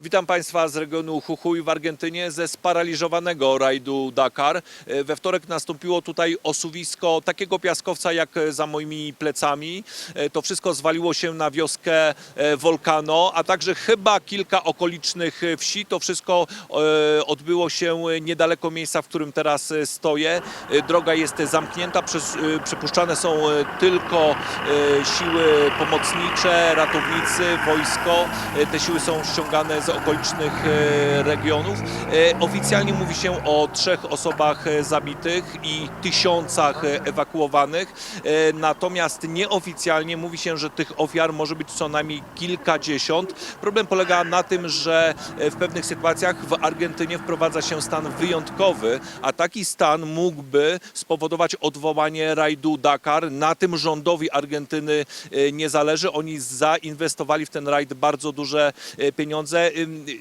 Witam Państwa z regionu Jujuy w Argentynie ze sparaliżowanego rajdu Dakar. We wtorek nastąpiło tutaj osuwisko takiego piaskowca jak za moimi plecami. To wszystko zwaliło się na wioskę e, Volcano, a także chyba kilka okolicznych wsi. To wszystko e, odbyło się niedaleko miejsca, w którym teraz stoję. E, Droga jest zamknięta, przepuszczane są tylko siły pomocnicze, ratownicy, wojsko. Te siły są ściągane z okolicznych e, regionów. E, Oficjalnie mówi się o trzech osobach e, zabitych i tysiącach ewakuowanych. Natomiast nieoficjalnie mówi się, że tych ofiar może być co najmniej kilkadziesiąt. Problem polega na tym, że w pewnych sytuacjach w Argentynie wprowadza się stan wyjątkowy, a taki stan mógłby spowodować odwołanie rajdu Dakar. Na tym rządowi Argentyny nie zależy. Oni zainwestowali w ten rajd bardzo duże pieniądze.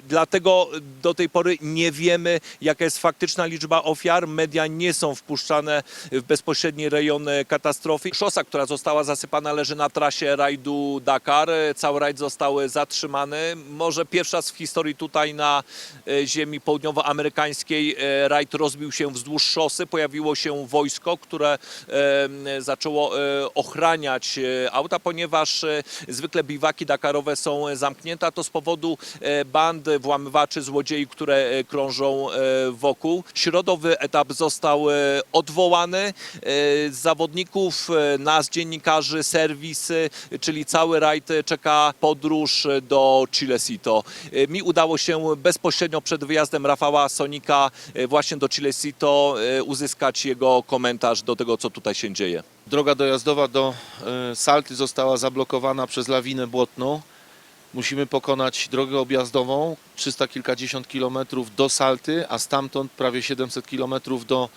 Dlatego do tej pory nie wiemy, jaka jest faktyczna liczba ofiar. Media nie są wpuszczane w bezpośredni rejon e, katastrofy. Szosa, która została zasypana, leży na trasie rajdu Dakar. Cały rajd został zatrzymany. Może pierwszy raz w historii tutaj na e, ziemi południowoamerykańskiej e, rajd rozbił się wzdłuż szosy. Pojawiło się wojsko, które zaczęło e, ochraniać auta, ponieważ zwykle biwaki dakarowe są zamknięte, to z powodu e, band włamywaczy, złodziei, które e, krążą e, wokół. Środowy etap został e, odwołany. Zawodników, nas, dziennikarzy, serwisy, czyli cały rajd czeka podróż do Chilecito. E, Mi udało się bezpośrednio przed wyjazdem Rafała Sonika właśnie do Chilecito e, uzyskać jego komentarz do tego, co tutaj się dzieje. Droga dojazdowa do Salty została zablokowana przez lawinę błotną. Musimy pokonać drogę objazdową 300 kilkadziesiąt kilometrów do Salty, a stamtąd prawie 700 kilometrów do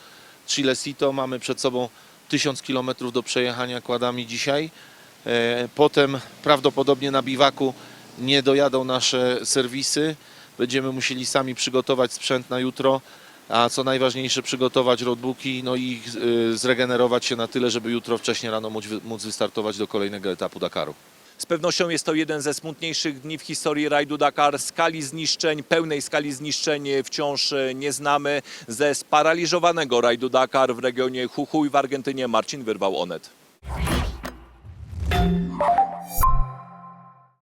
Chilecito. Mamy przed sobą 1000 kilometrów do przejechania kładami dzisiaj. E, Potem prawdopodobnie na biwaku nie dojadą nasze serwisy. Będziemy musieli sami przygotować sprzęt na jutro, a co najważniejsze przygotować roadbooki no i y, zregenerować się na tyle, żeby jutro wcześnie rano móc wystartować do kolejnego etapu Dakaru. Z pewnością jest to jeden ze smutniejszych dni w historii rajdu Dakar. Skali zniszczeń, pełnej skali zniszczeń wciąż nie znamy. Ze sparaliżowanego rajdu Dakar w regionie Jujuy w Argentynie Marcin wyrwał Onet.